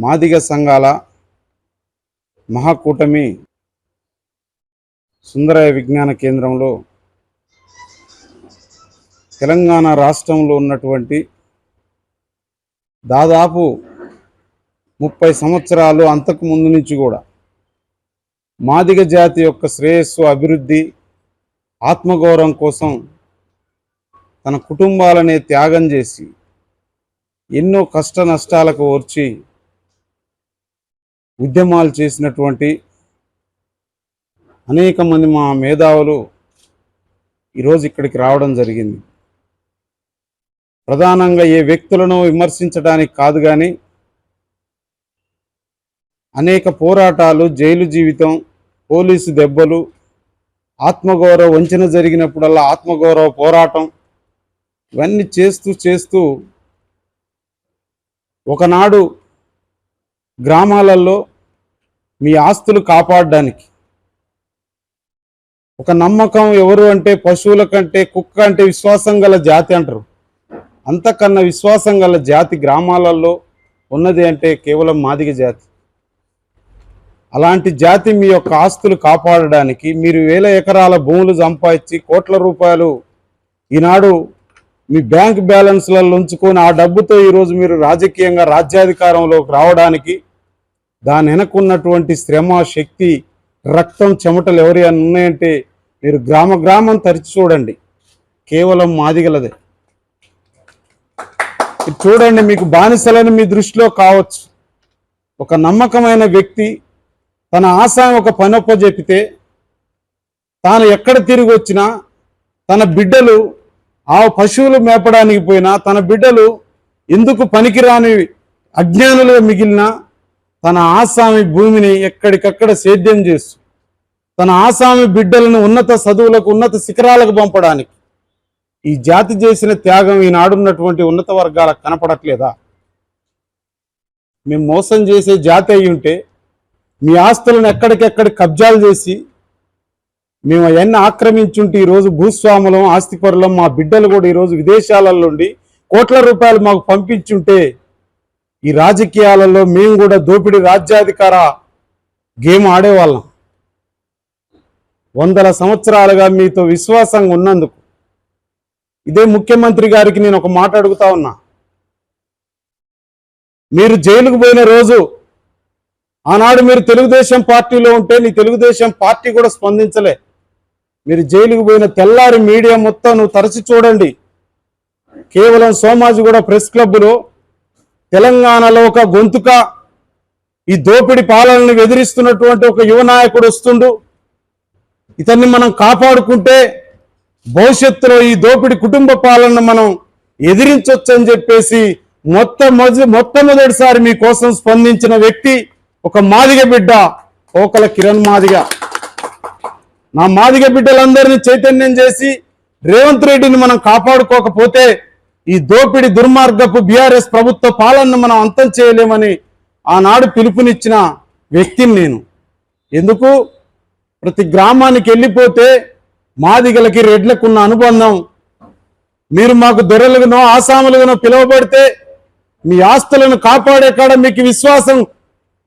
మాదిగ సంఘాల మహాకూటమి సుందరయ విజ్ఞాన కేంద్రంలో తెలంగాణ రాష్ట్రంలో ఉన్నటువంటి దాదాపు ముప్పై సంవత్సరాలు అంతకు ముందు నుంచి కూడా మాదిగ జాతి యొక్క శ్రేయస్సు అభివృద్ధి ఆత్మగౌరవం కోసం తన కుటుంబాలనే త్యాగం చేసి ఎన్నో కష్ట నష్టాలకు ఓర్చి ఉద్యమాలు చేసినటువంటి అనేక మంది మా మేధావులు ఈరోజు ఇక్కడికి రావడం జరిగింది. ప్రధానంగా ఏ వ్యక్తులను విమర్శించడానికి కాదు కానీ అనేక పోరాటాలు జైలు జీవితం పోలీసు దెబ్బలు ఆత్మగౌరవ వంచన జరిగినప్పుడల్లా ఆత్మగౌరవ పోరాటం ఇవన్నీ చేస్తూ చేస్తూ ఒకనాడు గ్రామాలలో మీ ఆస్తులు కాపాడడానికి ఒక నమ్మకం ఎవరు అంటే పశువుల కంటే కుక్క అంటే విశ్వాసం గల జాతి అంటారు. అంతకన్నా విశ్వాసం గల జాతి గ్రామాలలో ఉన్నది అంటే కేవలం మాదిగ జాతి. అలాంటి జాతి మీ యొక్క ఆస్తులు కాపాడడానికి మీరు వేల ఎకరాల భూములు సంపాదించి కోట్ల రూపాయలు ఈనాడు మీ బ్యాంక్ బ్యాలెన్స్లలో ఉంచుకొని ఆ డబ్బుతో ఈరోజు మీరు రాజకీయంగా రాజ్యాధికారంలోకి రావడానికి దాని వెనకున్నటువంటి శ్రమ శక్తి రక్తం చెమటలు ఎవరి ఉన్నాయంటే మీరు గ్రామ గ్రామం తరిచి చూడండి. కేవలం మాదిగలదే చూడండి మీకు బానిసలని మీ దృష్టిలో కావచ్చు. ఒక నమ్మకమైన వ్యక్తి తన ఆశయం ఒక పనొప్ప చెప్పితే తాను ఎక్కడ తిరిగి వచ్చినా తన బిడ్డలు ఆ పశువులు మేపడానికి పోయినా తన బిడ్డలు ఎందుకు పనికిరాని అజ్ఞానులుగా మిగిలిన తన ఆసామి భూమిని ఎక్కడికక్కడ సేద్యం చేస్తూ తన ఆసామి బిడ్డలను ఉన్నత చదువులకు ఉన్నత శిఖరాలకు పంపడానికి ఈ జాతి చేసిన త్యాగం ఈనాడున్నటువంటి ఉన్నత వర్గాలకు కనపడట్లేదా? మేము మోసం చేసే జాతి అయి ఉంటే మీ ఆస్తులను ఎక్కడికెక్కడ కబ్జాలు చేసి మేము అవన్నీ ఆక్రమించుంటే ఈరోజు భూస్వాములం ఆస్తిపరులం మా బిడ్డలు కూడా ఈరోజు విదేశాలలో ఉండి కోట్ల రూపాయలు మాకు పంపించుంటే ఈ రాజకీయాలలో మేము కూడా దోపిడీ రాజ్యాధికార గేమ్ ఆడేవాళ్ళం. వందల సంవత్సరాలుగా మీతో విశ్వాసంగా ఉన్నందుకు. ఇదే ముఖ్యమంత్రి గారికి నేను ఒక మాట అడుగుతా ఉన్నా. మీరు జైలుకు పోయిన రోజు ఆనాడు మీరు తెలుగుదేశం పార్టీలో ఉంటే నీ తెలుగుదేశం పార్టీ కూడా స్పందించలే. మీరు జైలుకు పోయిన తెల్లారి మీడియా మొత్తం నువ్వు తరచి చూడండి. కేవలం సోమాజిగూడ ప్రెస్ క్లబ్లో తెలంగాణలో ఒక గొంతుక ఈ దోపిడి పాలనని ఎదిరిస్తున్నటువంటి ఒక యువ నాయకుడు వస్తుండు. ఇతన్ని మనం కాపాడుకుంటే భవిష్యత్తులో ఈ దోపిడి కుటుంబ పాలనను మనం ఎదిరించవచ్చు చెప్పేసి మొత్తం మొట్టమొదటిసారి మీకోసం స్పందించిన వ్యక్తి ఒక మాదిగ బిడ్డ ఓకల కిరణ్ మాదిగ. నా మాదిగ బిడ్డలందరినీ చైతన్యం చేసి రేవంత్ రెడ్డిని మనం కాపాడుకోకపోతే ఈ దోపిడి దుర్మార్గపు బీఆర్ఎస్ ప్రభుత్వ పాలనను మనం అంతం చేయలేమని ఆనాడు పిలుపునిచ్చిన వ్యక్తిని నేను. ఎందుకు? ప్రతి గ్రామానికి వెళ్ళిపోతే మాదిగలకి రెడ్లకున్న అనుబంధం. మీరు మాకు దొరలుగానో ఆసాములుగునో పిలువబడితే మీ ఆస్తులను కాపాడే కాడ మీకు విశ్వాసం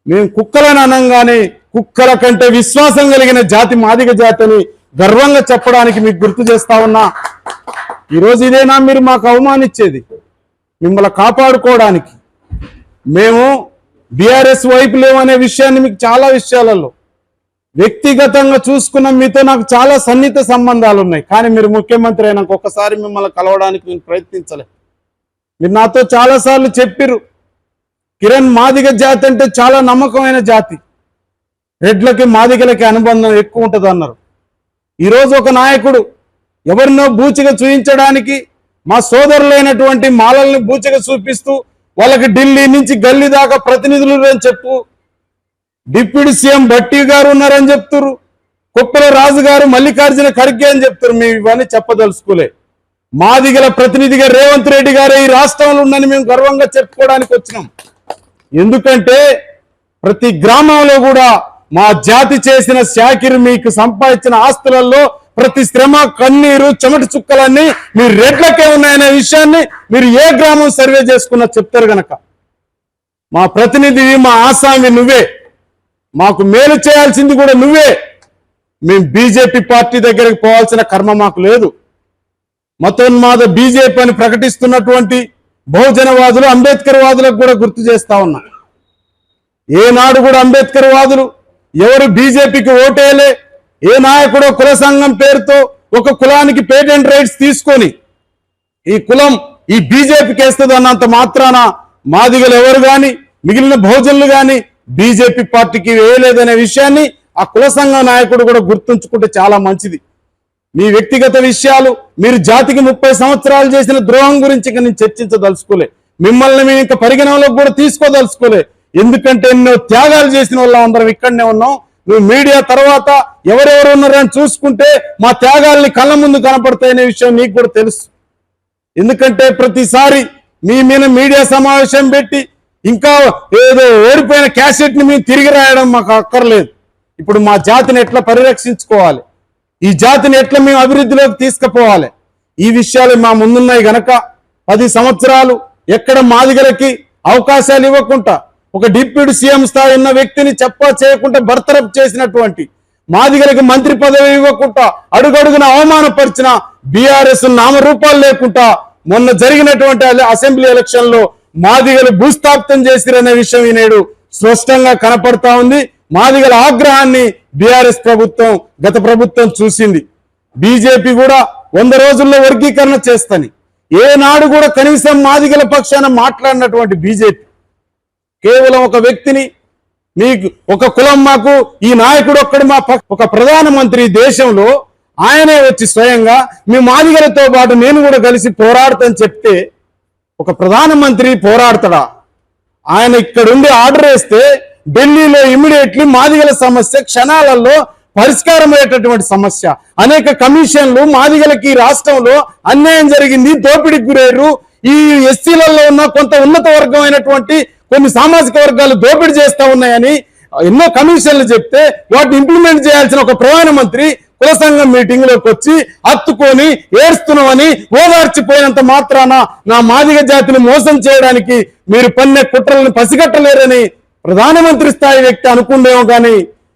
మేము కుక్కలను అనంగానే కుక్కల కంటే విశ్వాసం కలిగిన జాతి మాదిగ జాతి అని గర్వంగా చెప్పడానికి మీకు గుర్తు చేస్తా ఉన్నా. ఈరోజు ఇదేనా మీరు మాకు అవమానించేది. మిమ్మల్ని కాపాడుకోవడానికి. మేము బీఆర్ఎస్ వైపు లేవనే విషయాన్ని మీకు చాలా విషయాలలో వ్యక్తిగతంగా చూసుకున్న మీతో నాకు చాలా సన్నిహిత సంబంధాలు ఉన్నాయి కానీ మీరు ముఖ్యమంత్రి అయినాక ఒక్కసారి మిమ్మల్ని కలవడానికి నేను ప్రయత్నించలే. మీరు నాతో చాలాసార్లు చెప్పిర్రు. కిరణ్ మాదిగ జాతి అంటే చాలా నమ్మకమైన జాతి. రెడ్లకి మాదిగలకి అనుబంధం ఎక్కువ ఉంటుంది అన్నారు. ఈరోజు ఒక నాయకుడు ఎవరినో బూచిగా చూయించడానికి మా సోదరులైనటువంటి మాలల్ని బూచిగా చూపిస్తూ వాళ్ళకి ఢిల్లీ నుంచి గల్లీ దాకా ప్రతినిధులు అని చెప్పు డిప్యూటీ సీఎం భట్టి గారు ఉన్నారని చెప్తున్నారు కుప్పల రాజు గారు మల్లికార్జున ఖర్గే అని చెప్తారు మేము ఇవన్నీ చెప్పదలుచుకోలే. మాదిగల ప్రతినిధిగా రేవంత్ రెడ్డి గారు ఈ రాష్ట్రంలో ఉందని మేము గర్వంగా చెప్పుకోవడానికి వచ్చినాం. ఎందుకంటే ప్రతి గ్రామంలో కూడా మా జాతి చేసిన శాకిరి మీకు సంపాదించిన ఆస్తులలో ప్రతి శ్రమ కన్నీరు చెమట చుక్కలన్నీ మీ రేట్లకే ఉన్నాయనే విషయాన్ని మీరు ఏ గ్రామం సర్వే చేసుకున్నా చెప్తారు గనక. మా ప్రతినిధివి మా ఆసామి నువ్వే. మాకు మేలు చేయాల్సింది కూడా నువ్వే. మేము బీజేపీ పార్టీ దగ్గరికి పోవాల్సిన కర్మ మాకు లేదు. మతోన్మాద బీజేపీ అని ప్రకటిస్తున్నటువంటి బహుజనవాదులు అంబేద్కర్ వాదులకు కూడా గుర్తు చేస్తా ఉన్నా. ఏనాడు కూడా అంబేద్కర్ వాదులు ఎవరు బీజేపీకి ఓటేయలే ఏ నాయకుడో కుల సంఘం పేరుతో ఒక కులానికి పేటెంట్ రైట్స్ తీసుకొని ఈ కులం ఈ బీజేపీకి వేస్తుంది అన్నంత మాత్రాన మాదిగలు ఎవరు కానీ మిగిలిన బహుజనులు కానీ బీజేపీ పార్టీకి వేయలేదనే విషయాన్ని ఆ కుల సంఘ నాయకుడు కూడా గుర్తుంచుకుంటే చాలా మంచిది. మీ వ్యక్తిగత విషయాలు మీరు జాతికి ముప్పై సంవత్సరాలు చేసిన ద్రోహం గురించి ఇంకా నేను చర్చించదలుచుకోలే. మిమ్మల్ని మేము ఇంకా పరిగణనలోకి కూడా తీసుకోదలుచుకోలే. ఎందుకంటే ఎన్నో త్యాగాలు చేసిన వాళ్ళం అందరం ఇక్కడనే ఉన్నాం. నువ్వు మీడియా తర్వాత ఎవరెవరు ఉన్నారని చూసుకుంటే మా త్యాగాల్ని కళ్ళ ముందు కనపడతాయనే విషయం నీకు కూడా తెలుసు. ఎందుకంటే ప్రతిసారి మీ మీద మీడియా సమావేశం పెట్టి ఇంకా ఏదో ఓడిపోయిన క్యాసెట్ని మేము తిరిగి రాయడం మాకు అక్కర్లేదు. ఇప్పుడు మా జాతిని ఎట్లా పరిరక్షించుకోవాలి? ఈ జాతిని ఎట్లా మేము అభివృద్ధిలోకి తీసుకుపోవాలి? ఈ విషయాలు మా ముందున్నాయి గనక పది సంవత్సరాలు ఎక్కడ మాదిగలకి అవకాశాలు ఇవ్వకుండా ఒక డిప్యూటీ సీఎం స్థాయి ఉన్న వ్యక్తిని చెప్ప చేయకుండా బర్తరఫ్ చేసినటువంటి మాదిగలకు మంత్రి పదవి ఇవ్వకుండా అడుగడుగున అవమానపరిచిన బీఆర్ఎస్ నామరూపాలు లేకుండా మొన్న జరిగినటువంటి అసెంబ్లీ ఎలక్షన్లో మాదిగలు భూస్థాపితం చేసిరనే విషయం ఈ నేడు స్పష్టంగా కనపడతా ఉంది. మాదిగల ఆగ్రహాన్ని బీఆర్ఎస్ ప్రభుత్వం గత ప్రభుత్వం చూసింది. బీజేపీ కూడా వంద రోజుల్లో వర్గీకరణ చేస్తని. ఏనాడు కూడా కనీసం మాదిగల పక్షాన మాట్లాడినటువంటి బీజేపీ. కేవలం ఒక వ్యక్తిని మీకు ఒక కులం మాకు ఈ నాయకుడు ఒక్కడు మా ఒక ప్రధానమంత్రి దేశంలో ఆయనే వచ్చి స్వయంగా మీ మాదిగలతో పాటు నేను కూడా కలిసి పోరాడతాను చెప్తే ఒక ప్రధానమంత్రి పోరాడతాడా? ఆయన ఇక్కడుండి ఆర్డర్ వేస్తే ఢిల్లీలో ఇమీడియట్లీ మాదిగల సమస్య క్షణాలలో పరిష్కారమయ్యేటటువంటి సమస్య. అనేక కమిషన్లు మాదిగలకి రాష్ట్రంలో అన్యాయం జరిగింది దోపిడీకి గురయ్యారు. ఈ ఎస్సీలలో ఉన్న కొంత ఉన్నత వర్గమైనటువంటి కొన్ని సామాజిక వర్గాలు దోపిడీ చేస్తా ఉన్నాయని ఎన్నో కమిషన్లు చెప్తే వాటిని ఇంప్లిమెంట్ చేయాల్సిన ఒక ప్రధానమంత్రి కుల సంఘం మీటింగ్లోకి వచ్చి హత్తుకొని ఏడుస్తున్నామని ఓదార్చిపోయినంత మాత్రాన నా మాదిగ జాతిని మోసం చేయడానికి మీరు పన్నే కుట్రలను పసిగట్టలేరని ప్రధానమంత్రి స్థాయి వ్యక్తి అనుకుందేమో కానీ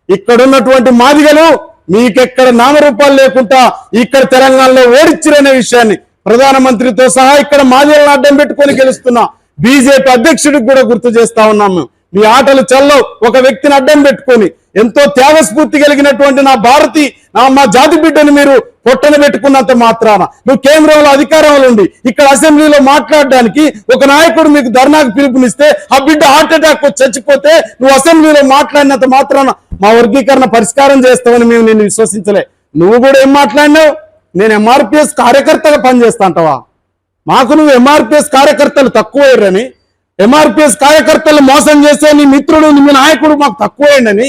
ఇక్కడున్నటువంటి మాదిగలు మీకెక్కడ నామరూపాలు లేకుండా ఇక్కడ తెలంగాణలో ఓడిచ్చిరనే విషయాన్ని ప్రధానమంత్రితో సహా ఇక్కడ మాదిగలను అడ్డం పెట్టుకొని గెలుస్తున్న బీజేపీ అధ్యక్షుడికి కూడా గుర్తు చేస్తా ఉన్నాం మేము. మీ ఆటలు చల్లవు. ఒక వ్యక్తిని అడ్డం పెట్టుకొని ఎంతో త్యాగస్ఫూర్తి కలిగినటువంటి నా భారతి నా మా జాతి బిడ్డను మీరు పొట్టన పెట్టుకున్నంత మాత్రాన. నువ్వు కేంద్రంలో అధికారంలో ఉండి ఇక్కడ అసెంబ్లీలో మాట్లాడడానికి ఒక నాయకుడు మీకు ధర్నాకు పిలుపునిస్తే ఆ బిడ్డ హార్ట్ అటాక్ చచ్చిపోతే నువ్వు అసెంబ్లీలో మాట్లాడినంత మాత్రాన మా వర్గీకరణ పరిష్కారం చేస్తామని మేము నిన్ను విశ్వసించలే. నువ్వు కూడా ఏం మాట్లాడినావు? నేను ఎంఆర్పిఎస్ కార్యకర్తగా పనిచేస్తా అంటావా మాకు నువ్వు ఎంఆర్పిఎస్ కార్యకర్తలు తక్కువయ్యారని ఎంఆర్పిఎస్ కార్యకర్తలు మోసం చేసే నీ మిత్రుడు మీ నాయకుడు మాకు తక్కువైందని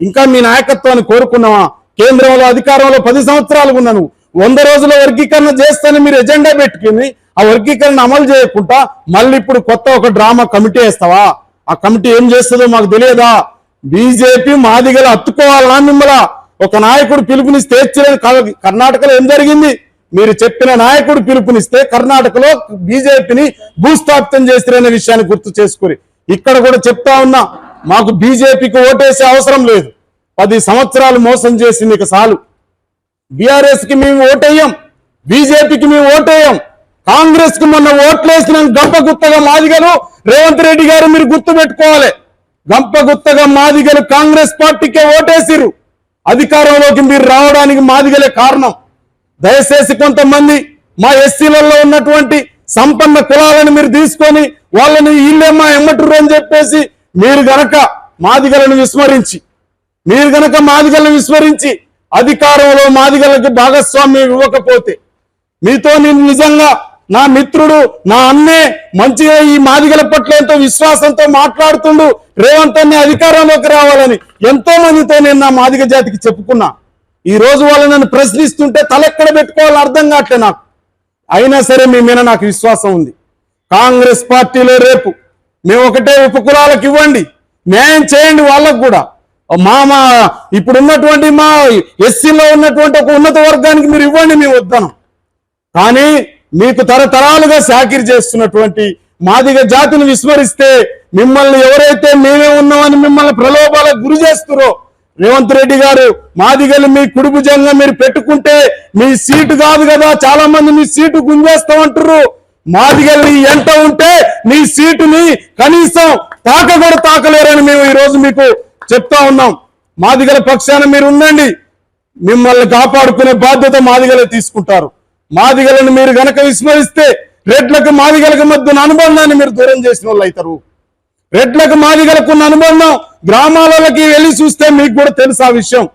ఇంకా మీ నాయకత్వాన్ని కోరుకున్నావా? కేంద్రంలో అధికారంలో పది సంవత్సరాలు ఉన్నాను. వంద రోజుల వర్గీకరణ చేస్తానని మీరు ఎజెండా పెట్టుకుని ఆ వర్గీకరణ అమలు చేయకుండా మళ్ళీ ఇప్పుడు కొత్త ఒక డ్రామా కమిటీ వేస్తావా? ఆ కమిటీ ఏం చేస్తుందో మాకు తెలియదా? బీజేపీ మాదిగలు అత్తుకోవాలనా మిమ్మల్ని? ఒక నాయకుడు పిలుపునిస్తే ఇచ్చలేని కర్ణాటకలో ఏం జరిగింది? మీరు చెప్పిన నాయకుడు పిలుపునిస్తే కర్ణాటకలో బీజేపీని భూస్థాపితం చేస్తారనే విషయాన్ని గుర్తు చేసుకుని. ఇక్కడ కూడా చెప్తా ఉన్నా మాకు బీజేపీకి ఓటేసే అవసరం లేదు. పది సంవత్సరాలు మోసం చేసి నీకు చాలు. బీఆర్ఎస్కి మేము ఓటేయం బీజేపీకి మేము ఓటేయం. కాంగ్రెస్కి మొన్న ఓట్లేసిన గంప గుత్తగా మాదిగలు. రేవంత్ రెడ్డి గారు మీరు గుర్తు పెట్టుకోవాలి. గంప గుత్తగా మాదిగలు కాంగ్రెస్ పార్టీకే ఓటేసిరు అధికారంలోకి మీరు రావడానికి మాదిగలే కారణం. దయచేసి కొంతమంది మా ఎస్సీలలో ఉన్నటువంటి సంపన్న కులాలను మీరు తీసుకొని వాళ్ళని వీళ్ళేమ్మా ఎమ్మటరు అని చెప్పేసి మీరు గనక మాదిగలను విస్మరించి మీరు గనక మాదిగలను విస్మరించి అధికారంలో మాదిగలకు భాగస్వామ్యం ఇవ్వకపోతే మీతో నేను నిజంగా నా మిత్రుడు నా అన్నే మంచిగా ఈ మాదిగల పట్ల ఎంతో విశ్వాసంతో మాట్లాడుతుండు రేవంత్ అన్ని అధికారంలోకి రావాలని ఎంతో మందితో నేను నా మాదిగ జాతికి చెప్పుకున్నా. ఈ రోజు వాళ్ళు నన్ను ప్రశ్నిస్తుంటే తలెక్కడ పెట్టుకోవాలని అర్థం కావట్లే నాకు. అయినా సరే మీ మీద నాకు విశ్వాసం ఉంది. కాంగ్రెస్ పార్టీలో రేపు మేము ఒకటే ఉపకులాలకు ఇవ్వండి. న్యాయం చేయండి వాళ్ళకు కూడా. మా మా ఇప్పుడు ఉన్నటువంటి మా ఎస్సీలో ఉన్నటువంటి ఒక ఉన్నత వర్గానికి మీరు ఇవ్వండి మీ వద్దనం కానీ మీకు తరతరాలుగా సాకిరి చేస్తున్నటువంటి మాదిగ జాతిని విస్మరిస్తే మిమ్మల్ని ఎవరైతే మేమే ఉన్నామని మిమ్మల్ని ప్రలోభాలకు గురి చేస్తురో రేవంత్ రెడ్డి గారు మాదిగలు మీ కుడుభుజంగా మీరు పెట్టుకుంటే మీ సీటు కాదు కదా చాలా మంది మీ సీటు గుంజేస్తామంటారు మాదిగల్ని ఎంట ఉంటే నీ సీటుని కనీసం తాక కూడా తాకలేరని మేము ఈరోజు మీకు చెప్తా ఉన్నాం. మాదిగల పక్షాన మీరు ఉండండి. మిమ్మల్ని కాపాడుకునే బాధ్యత మాదిగలే తీసుకుంటారు. మాదిగలను మీరు గనక విస్మరిస్తే రెడ్లకు మాదిగలకు మధ్యన అనుబంధాన్ని మీరు దూరం చేసిన వాళ్ళు అవుతారు. రెడ్లకు మాదిగలకు ఉన్న అనుబంధం గ్రామాలకి వెళ్ళి చూస్తే మీకు కూడా తెలుసు ఆ విషయం.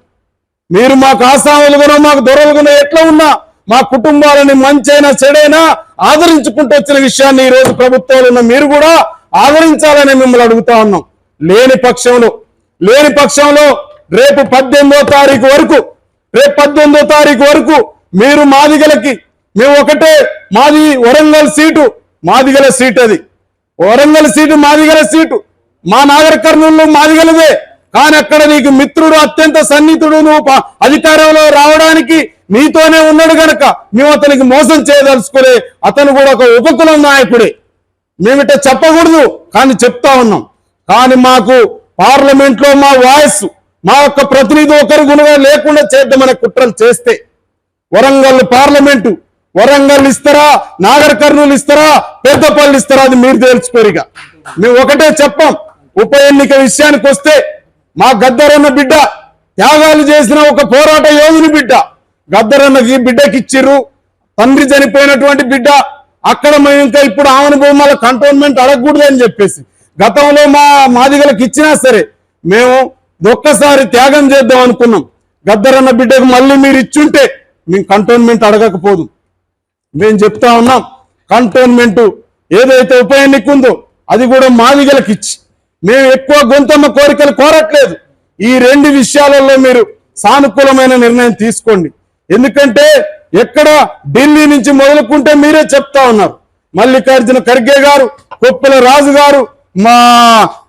మీరు మాకు ఆసాములుగానో మాకు దొరలుగానో ఎట్లా ఉన్నా మా కుటుంబాలని మంచైనా చెడైనా ఆదరించుకుంటూ వచ్చిన విషయాన్ని ఈ రోజు ప్రభుత్వాలు ఉన్న మీరు కూడా ఆదరించాలని మిమ్మల్ని అడుగుతా ఉన్నాం. లేని పక్షంలో లేని పక్షంలో రేపు పద్దెనిమిదో తారీఖు వరకు రేపు పద్దెనిమిదో తారీఖు వరకు మీరు మాదిగలకి మేము ఒకటే మాది వరంగల్ సీటు మాదిగల సీట్ అది. వరంగల్ సీటు మాదిగల సీటు. మా నాగర కర్నూలు మాదిగలదే. కానీ అక్కడ నీకు మిత్రుడు అత్యంత సన్నిహితుడు నువ్వు అధికారంలో రావడానికి మీతోనే ఉన్నాడు గనక మేము అతనికి మోసం చేయదలుచుకోలే అతను కూడా ఒక ఉపకులం నాయకుడే. మేమిట చెప్పకూడదు కానీ చెప్తా ఉన్నాం. కానీ మాకు పార్లమెంట్లో మా వాయిస్ మా యొక్క ప్రతినిధి ఒకరు గుణగా లేకుండా చేద్దామనే కుట్రలు చేస్తే. వరంగల్ పార్లమెంటు వరంగల్ ఇస్తారా నాగర్ కర్నూలు ఇస్తారా పెద్దపల్లి ఇస్తారా అది మీరు తేల్చుకోరిక. మేము ఒకటే చెప్పాం ఉప ఎన్నిక విషయానికి వస్తే మా గద్దరన్న బిడ్డ త్యాగాలు చేసిన ఒక పోరాట యోధుని బిడ్డ. గద్దరన్నకి బిడ్డకి ఇచ్చిర్రు తండ్రి చనిపోయినటువంటి బిడ్డ అక్కడ మేము ఇంకా ఇప్పుడు ఆమెను భూమాల కంటోన్మెంట్ అడగకూడదు అని చెప్పేసి గతంలో మా మాదిగలకు ఇచ్చినా సరే మేము ఒక్కసారి త్యాగం చేద్దాం అనుకున్నాం. గద్దరన్న బిడ్డకు మళ్ళీ మీరు ఇచ్చుంటే మేము కంటోన్మెంట్ అడగకపోదు. మేము చెప్తా ఉన్నాం కంటోన్మెంట్ ఏదైతే ఉప ఎన్నిక ఉందో అది కూడా మాదిగలకు ఇచ్చి మేము ఎక్కువ గొంతమ్మ కోరికలు కోరట్లేదు. ఈ రెండు విషయాలలో మీరు సానుకూలమైన నిర్ణయం తీసుకోండి. ఎందుకంటే ఎక్కడ ఢిల్లీ నుంచి మొదలుకుంటే మీరే చెప్తా ఉన్నారు. మల్లికార్జున ఖర్గే గారు కొప్పుల రాజు గారు మా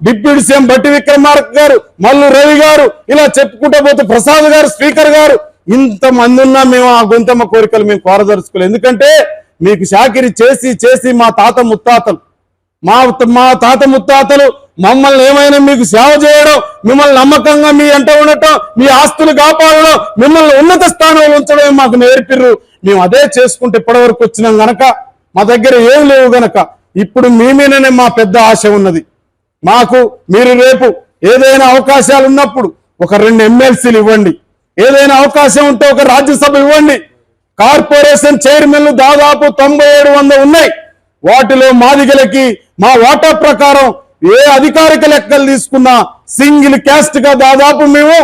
డిప్యూటీ సీఎం బట్టి విక్రమార్క గారు మల్లు రవి గారు ఇలా చెప్పుకుంటూ పోతే ప్రసాద్ గారు స్పీకర్ గారు ఇంత మంది ఉన్నా మేము ఆ గొంతమ్మ కోరికలు మేము కోరదలుచుకోలేదు ఎందుకంటే మీకు షాకిరి చేసి చేసి మా తాత ముత్తాతలు మా మా తాత ముత్తాతలు మమ్మల్ని ఏమైనా మీకు సేవ చేయడం మిమ్మల్ని నమ్మకంగా మీ అంట ఉండటం మీ ఆస్తులు కాపాడడం మిమ్మల్ని ఉన్నత స్థానంలో ఉంచడం మాకు నేర్పిర్రు. మేము అదే చేసుకుంటే ఇప్పటివరకు వచ్చినాం గనక మా దగ్గర ఏం లేవు గనక ఇప్పుడు మీ మీదనే మా పెద్ద ఆశ ఉన్నది. మాకు మీరు రేపు ఏదైనా అవకాశాలు ఉన్నప్పుడు ఒక రెండు ఎమ్మెల్సీలు ఇవ్వండి. ఏదైనా అవకాశం ఉంటే ఒక రాజ్యసభ ఇవ్వండి. కార్పొరేషన్ చైర్మన్లు దాదాపు తొంభై ఏడు వంద ఉన్నాయి. వాటిలో మాదిగలకి మా వాటా ప్రకారం ఏ అధికారిక లెక్కలు తీసుకున్నా సింగిల్ క్యాస్ట్గా దాదాపు మేము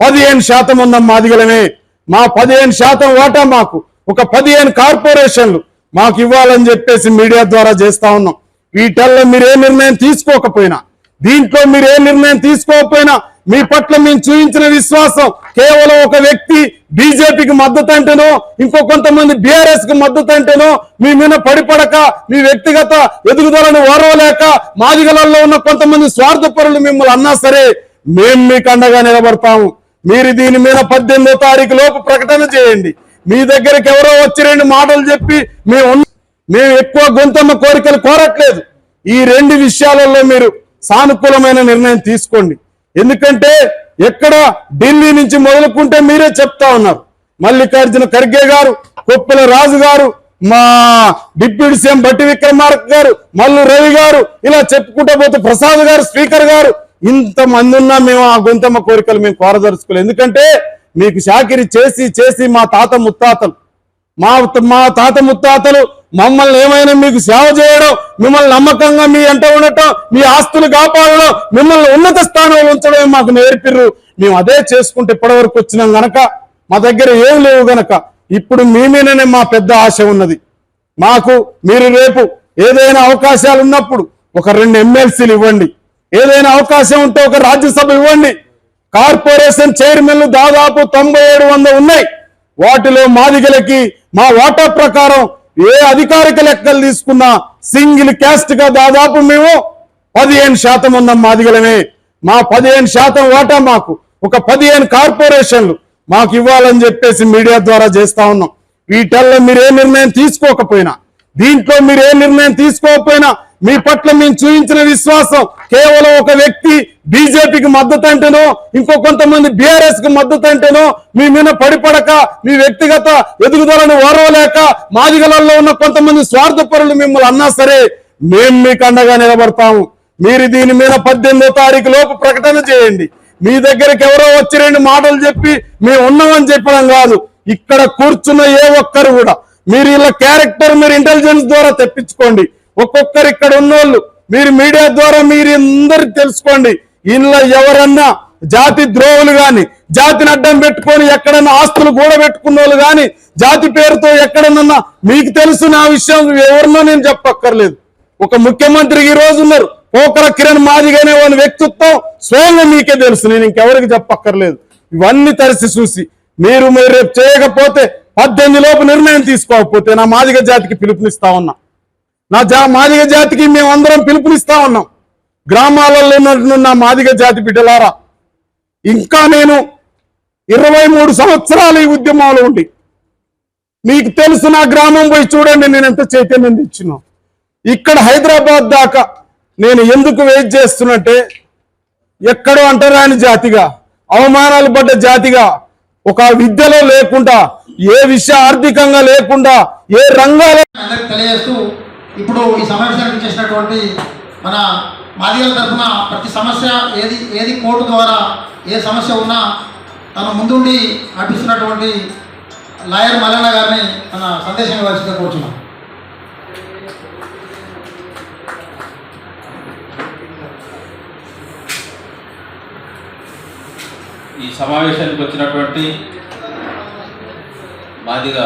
పదిహేను శాతం ఉన్నాం మాదిగలమే మా పదిహేను శాతం వాటా మాకు ఒక పదిహేను కార్పొరేషన్లు మాకు ఇవ్వాలని చెప్పేసి మీడియా ద్వారా చేస్తా ఉన్నాం. వీటల్లో మీరు ఏ నిర్ణయం తీసుకోకపోయినా దీంట్లో మీరు ఏ నిర్ణయం తీసుకోకపోయినా మీ పట్ల మేము చూపించిన విశ్వాసం కేవలం ఒక వ్యక్తి బీజేపీకి మద్దతు అంటేనో ఇంకో కొంతమంది బీఆర్ఎస్కి మద్దతు అంటేనో మీ మీద పడిపడక మీ వ్యక్తిగత ఎదుగుదలను ఓరవలేక మాదిగలలో ఉన్న కొంతమంది స్వార్థపరులు మిమ్మల్ని అన్నా సరే మేం మీకు అండగా నిలబడతాము. మీరు దీని మీద పద్దెనిమిదో తారీఖు లోపు ప్రకటన చేయండి. మీ దగ్గరికి ఎవరో వచ్చి రెండు మాటలు చెప్పి మేము మేము ఎక్కువ గొంతమ్మ కోరికలు కోరట్లేదు. ఈ రెండు విషయాలలో మీరు సానుకూలమైన నిర్ణయం తీసుకోండి. ఎందుకంటే ఎక్కడ ఢిల్లీ నుంచి మొదలుకుంటే మీరే చెప్తా ఉన్నారు. మల్లికార్జున ఖర్గే గారు కొప్పుల రాజు గారు మా డిప్యూటీ సీఎం బట్టి విక్రమార్క గారు మల్లు రవి గారు ఇలా చెప్పుకుంటూ పోతే ప్రసాద్ గారు స్పీకర్ గారు ఇంత మంది ఉన్నా మేము ఆ గొంతమ్మ కోరికలు మేము కోరదలుచుకోలేదు. ఎందుకంటే మీకు షాకిరి చేసి చేసి మా తాత ముత్తాతలు మా మా తాత ముత్తాతలు మమ్మల్ని ఏమైనా మీకు సేవ చేయడం మిమ్మల్ని నమ్మకంగా మీ అంట ఉండటం మీ ఆస్తులు కాపాడడం మిమ్మల్ని ఉన్నత స్థానంలో ఉంచడం మాకు నేర్పిర్రు. మేము అదే చేసుకుంటే ఇప్పటివరకు వచ్చినాం గనక మా దగ్గర ఏం లేవు గనక ఇప్పుడు మీ మీదనే మా పెద్ద ఆశ ఉన్నది. మాకు మీరు రేపు ఏదైనా అవకాశాలు ఉన్నప్పుడు ఒక రెండు ఎమ్మెల్సీలు ఇవ్వండి. ఏదైనా అవకాశం ఉంటే ఒక రాజ్యసభ ఇవ్వండి. కార్పొరేషన్ చైర్మన్లు దాదాపు తొంభై ఏడు వంద ఉన్నాయి. వాటిలో మాదిగలకి మా వాటా ప్రకారం ఏ అధికారిక లెక్కలు తీసుకున్నా సింగిల్ క్యాస్ట్గా దాదాపు మేము పదిహేను శాతం ఉన్నాం మాదిగలమే మా పదిహేను శాతం వాటా మాకు. ఒక పదిహేను కార్పొరేషన్లు మాకు ఇవ్వాలని చెప్పేసి మీడియా ద్వారా చేస్తా ఉన్నాం. వీటల్లో మీరు ఏ నిర్ణయం తీసుకోకపోయినా దీంట్లో మీరు ఏ నిర్ణయం తీసుకోకపోయినా మీ పట్ల మేము చూపించిన విశ్వాసం కేవలం ఒక వ్యక్తి బీజేపీకి మద్దతు అంటేనో ఇంకో కొంతమంది బీఆర్ఎస్కి మద్దతు అంటేనో మీ మీద పడిపడక మీ వ్యక్తిగత ఎదుగుదలను ఓరవలేక మాదిగలలో ఉన్న కొంతమంది స్వార్థపరులు మిమ్మల్ని అన్నా సరే మేము మీకు అండగా నిలబడతాము. మీరు దీని మీద పద్దెనిమిదో తారీఖు లోపు ప్రకటన చేయండి. మీ దగ్గరికి ఎవరో వచ్చి రెండు మాటలు చెప్పి మేము ఉన్నామని చెప్పడం కాదు. ఇక్కడ కూర్చున్న ఏ ఒక్కరు కూడా మీరు ఇలా క్యారెక్టర్ మీరు ఇంటెలిజెన్స్ ద్వారా తెప్పించుకోండి. ఒక్కొక్కరు ఇక్కడ ఉన్నోళ్ళు. మీరు మీడియా ద్వారా మీరు అందరు తెలుసుకోండి. ఇంట్లో ఎవరన్నా జాతి ద్రోహులు గాని జాతిని అడ్డం పెట్టుకొని ఎక్కడన్నా ఆస్తులు కూడబెట్టుకున్న వాళ్ళు గాని జాతి పేరుతో ఎక్కడన్నా మీకు తెలుసు నా విషయం ఎవరినో నేను చెప్పక్కర్లేదు. ఒక ముఖ్యమంత్రి ఈ రోజు ఉన్నారు. పోకర కిరణ్ మాదిగానే వాళ్ళ వ్యక్తిత్వం స్వయంగా మీకే తెలుసు. నేను ఇంకెవరికి చెప్పక్కర్లేదు. ఇవన్నీ తరిసి చూసి మీరు మీరు రేపు చేయకపోతే పద్దెనిమిది లోపు నిర్ణయం తీసుకోకపోతే నా మాదిగ జాతికి పిలుపునిస్తా ఉన్నా. నా జా మాదిగ జాతికి మేమందరం పిలుపునిస్తా ఉన్నాం. గ్రామాలలో ఉన్నటువంటి నా మాదిగ జాతి బిడ్డలారా ఇంకా నేను ఇరవై మూడు సంవత్సరాలు ఈ ఉద్యమంలో ఉండి మీకు తెలుసు నా గ్రామం పోయి చూడండి నేను ఎంత చైతన్యం తెచ్చినా. ఇక్కడ హైదరాబాద్ దాకా నేను ఎందుకు వెయిట్ చేస్తున్నట్టే ఎక్కడో అంటరాని జాతిగా అవమానాలు పడ్డ జాతిగా ఒక విద్యలో లేకుండా ఏ విషయ ఆర్థికంగా లేకుండా ఏ రంగాల తెలియజేస్తూ ఇప్పుడు ఈ సమావేశానికి చేసినటువంటి మన మాదిగల తరఫున ప్రతి సమస్య ఏది ఏది కోర్టు ద్వారా ఏ సమస్య ఉన్నా తన ముందుండి నడిపిస్తున్నటువంటి లాయర్ మల్లన్న గారిని తన సందేశం ఇవ్వాల్సిందిగా కోరుచున్నాం. ఈ సమావేశానికి వచ్చినటువంటి మాదిగ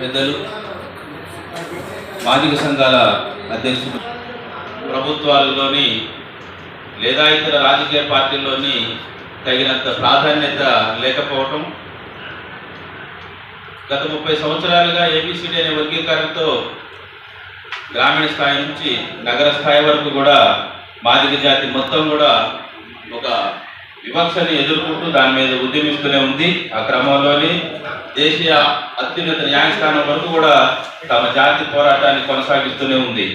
పెద్దలు సాధిక సంఘాల అధ్యక్షులు ప్రభుత్వాలలోని లేదా ఇతర రాజకీయ పార్టీల్లోని తగినంత ప్రాధాన్యత లేకపోవటం గత ముప్పై సంవత్సరాలుగా ఏబిసిడి అనే వర్గీకరణతో గ్రామీణ స్థాయి నుంచి నగర స్థాయి వరకు కూడా మాదిక జాతి మొత్తం కూడా ఒక వివక్షని ఎదుర్కొంటూ దాని మీద ఉద్యమిస్తూనే ఉంది. ఆ క్రమంలోని దేశీయ అత్యున్నత న్యాయస్థానం వరకు కూడా తమ జాతి పోరాటాన్ని కొనసాగిస్తూనే ఉంది.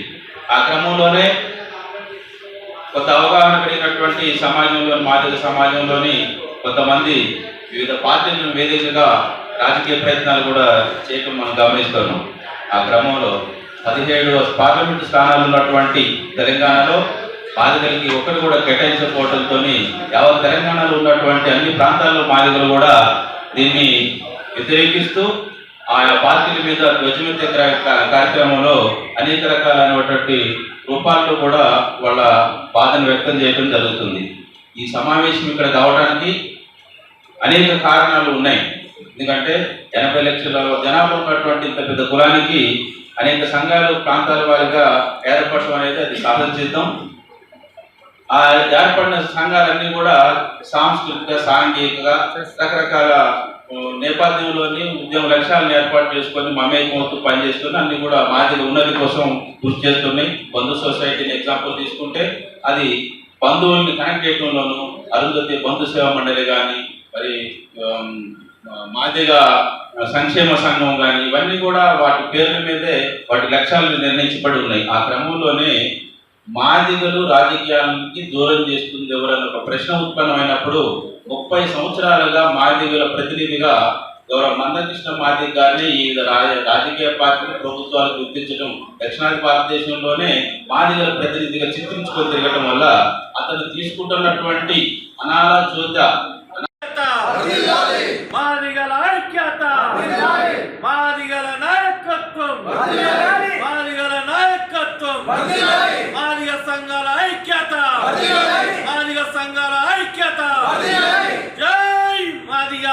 ఆ క్రమంలోనే కొంత అవగాహన కలిగినటువంటి సమాజంలోని మాదిక సమాజంలోని కొంతమంది వివిధ పార్టీలను వేదికగా రాజకీయ ప్రయత్నాలు కూడా చేయటం మనం గమనిస్తున్నాం. ఆ క్రమంలో పదిహేడు పార్లమెంటు స్థానాలు ఉన్నటువంటి తెలంగాణలో మాదిగలకి ఒకటి కూడా కేటాయించకపోవడంతో యావత్ తెలంగాణలో ఉన్నటువంటి అన్ని ప్రాంతాల్లో మాదిగలు కూడా దీన్ని వ్యతిరేకిస్తూ ఆయా పార్టీల మీద ధ్వజమెత్తే కార్యక్రమంలో అనేక రకాలైనటువంటి రూపాల్లో కూడా వాళ్ళ బాధను వ్యక్తం చేయడం జరుగుతుంది. ఈ సమావేశం ఇక్కడ కావడానికి అనేక కారణాలు ఉన్నాయి. ఎందుకంటే ఎనభై లక్షల జనాభా ఉన్నటువంటి ఇంత పెద్ద కులానికి అనేక సంఘాలు ప్రాంతాల వారిగా ఏర్పడటం అనేది అది సాధించిద్దాం ఆ ఏర్పడిన సంఘాలన్నీ కూడా సాంస్కృతిక సాంఘికంగా రకరకాల నేపథ్యంలోని ఉద్యమ లక్ష్యాలను ఏర్పాటు చేసుకొని మమేకమవుతూ పనిచేస్తున్న అన్ని కూడా మాదిరి ఉన్నతి కోసం కృషి చేస్తున్నాయి. బంధు సొసైటీని ఎగ్జాంపుల్ తీసుకుంటే అది బంధువుల్ని కనెక్ట్ చేయడంలోనూ అరుంధతి బంధు సేవా మండలి కానీ మరి మాదిగా సంక్షేమ సంఘం కానీ ఇవన్నీ కూడా వాటి పేర్ల మీదే వాటి లక్ష్యాలను నిర్ణయించబడి ఉన్నాయి. ఆ క్రమంలోనే మాదిగలు రాజకీయానికి దూరం చేస్తుంది ఎవరన్న ఒక ప్రశ్న ఉత్పన్నమైనప్పుడు ముప్పై సంవత్సరాలుగా మాదిగల ప్రతినిధిగా గౌరవ మందకృష్ణ మాదిగ గారిని ఈ రాజ రాజకీయ పార్టీలు ప్రభుత్వాలు గుర్తించడం దక్షిణాది భారతదేశంలోనే మాదిగల ప్రతినిధిగా చిత్రించుకొని తిరగడం వల్ల అతను తీసుకుంటున్నటువంటి అనాల చోద మాదిగల ఐక్యత మాదిగల నాయకత్వం మాదిగల నాయకత్వం సంఘాల ఐక్యత. మాదిగ సంఘాల ఐక్యత. జై మాదిగ